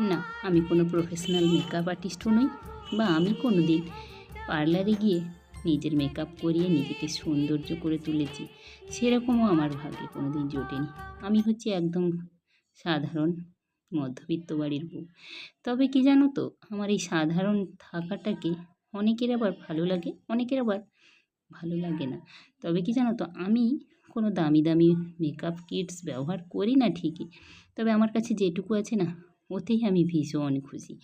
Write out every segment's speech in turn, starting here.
না, আমি কোনো প্রফেশনাল মেকআপ আর্টিস্টও নই বা আমি কোনো দিন পার্লারে গিয়ে নিজের মেকআপ করিয়ে নিজেকে সৌন্দর্য করে তুলেছি। সেরকমও আমার ভাগ্যে কোনো দিন জোটেনি। আমি হচ্ছি একদম সাধারণ মধ্যবিত্ত বাড়ির বউ। তবে কি জানো তো, আমার এই সাধারণ থাকাটাকে অনেকের আবার ভালো লাগে, অনেকের আবার ভালো লাগে না। তবে কি জানো তো, আমি কোনো দামি দামি মেকআপ কিটস ব্যবহার করি না ঠিকই। তবে আমার কাছে যেটুকু আছে না ওতেই আমি ভীষণ খুশি।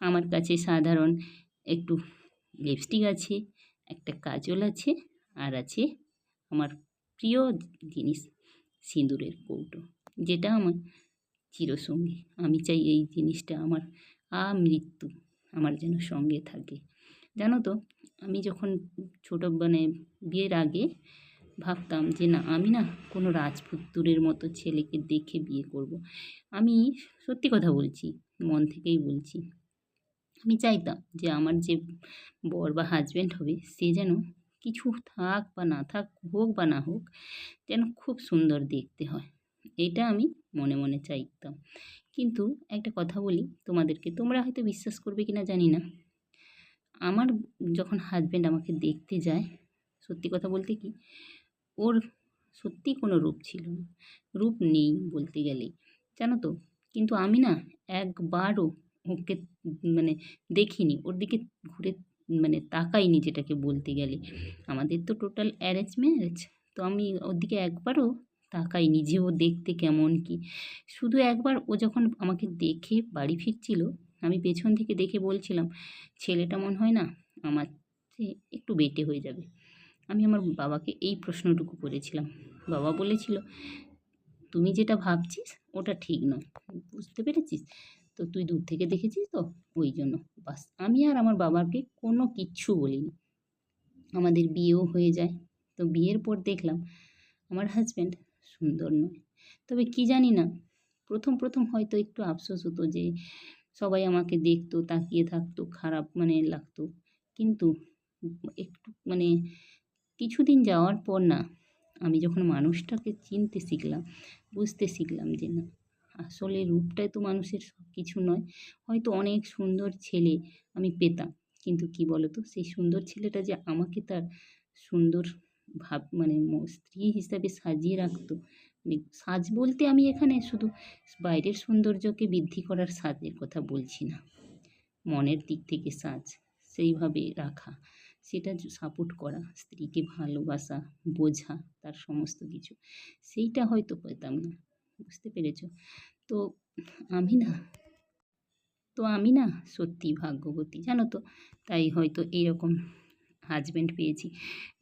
আমার কাছে সাধারণ একটু লিপস্টিক আছে, একটা কাজল আছে, আর আছে আমার প্রিয় জিনিস সিঁদুরের কৌটো, যেটা আমার চিরসঙ্গী। আমি চাই এই জিনিসটা আমার আমৃত্যু, আমার যেন সঙ্গে থাকে। জানো তো, আমি যখন ছোটো মানে বিয়ের আগে ভাবতাম যে না, আমি না কোনো রাজপুত্তুরের মতো ছেলেকে দেখে বিয়ে করব। আমি সত্যি কথা বলছি, মন থেকেই বলছি। আমি চাইতাম যে আমার যে বর বা হাজব্যান্ড হবে, সে যেন কিছু থাক বা না থাক, হোক বা না হোক, যেন খুব সুন্দর দেখতে হয়। এটা আমি মনে মনে চাইতাম। কিন্তু একটা কথা বলি, তোমাদেরকে, তোমরা হয়তো বিশ্বাস করবে কি না জানি না। আমার যখন হাজব্যান্ড আমাকে দেখতে যায়, সত্যি কথা বলতে কি ওর সত্যি কোনো রূপ ছিল না। রূপ নেই বলতে গেলেই জানো তো, কিন্তু আমি না একবারও ওকে মানে দেখিনি। ওর দিকে ঘুরে মানে তাকাইনি যেটাকে বলতে গেলে। আমাদের তো টোটাল অ্যারেঞ্জ ম্যারেজ তো আমি ওর দিকে একবারও তাকাইনি যে ও দেখতে কেমন কি। শুধু একবার ও যখন আমাকে দেখে বাড়ি ফিরছিল, আমি পেছন থেকে দেখে বলছিলাম, ছেলেটা মনে হয় না আমার একটু বেটে হয়ে যাবে। আমি আমার বাবাকে এই প্রশ্নটুকু করেছিলাম। বাবা বলেছিল, তুমি যেটা ভাবছিস ওটা ঠিক নয়। বুঝতে পেরেছিস? তো তুই দূর থেকে দেখেছিস তো? ওই জন্য। বাস, আমি আর আমার বাবাকে কোনো কিচ্ছু বলিনি। আমাদের বিয়েও হয়ে যায়। তো বিয়ের পর দেখলাম, আমার হাজব্যান্ড সুন্দর নয়। তবে কি জানি না, প্রথম প্রথম হয়তো একটু আফসোস হতো যে সবাই আমাকে দেখতো, তাকিয়ে থাকতো, খারাপ মানে লাগতো। কিন্তু একটু মানে কিছুদিন যাওয়ার পর না, আমি যখন মানুষটাকে চিনতে শিখলাম, বুঝতে শিখলাম যে না, আসলে রূপটাই তো মানুষের সব কিছু নয়। হয়তো অনেক সুন্দর ছেলে আমি পেতাম, কিন্তু কি বলো তো সেই সুন্দর ছেলেটা যে আমাকে তার সুন্দর ভাব মানে স্ত্রী হিসাবে সাজিয়ে রাখতো মানে সাজ বলতে আমি এখানে শুধু বাইরের সৌন্দর্যকে বৃদ্ধি করার সাজের কথা বলছি না। মনের দিক থেকে সাজ, সেইভাবে রাখা। সেটা সাপোর্ট করা, স্ত্রীকে ভালোবাসা, বোঝা, তার সমস্ত কিছু। সেইটা হয়তো পেতাম না, বুঝতে পেরেছ? তো আমি না, তো আমি না সত্যি ভাগ্যবতী, জানো তো? তাই হয়তো এইরকম হাজব্যান্ড পেয়েছি।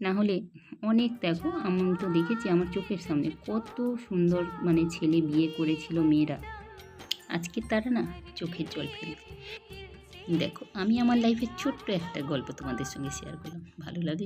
না হলে অনেক দেখো, আমি তো দেখেছি আমার চোখের সামনে কত সুন্দর মানে ছেলে বিয়ে করেছিল মেয়েরা। আজকে তারা না চোখের জল ফেলছে দেখো আমি আমার লাইফের ছোট্ট একটা গল্প তোমাদের সঙ্গে শেয়ার করলাম। ভালো লাগে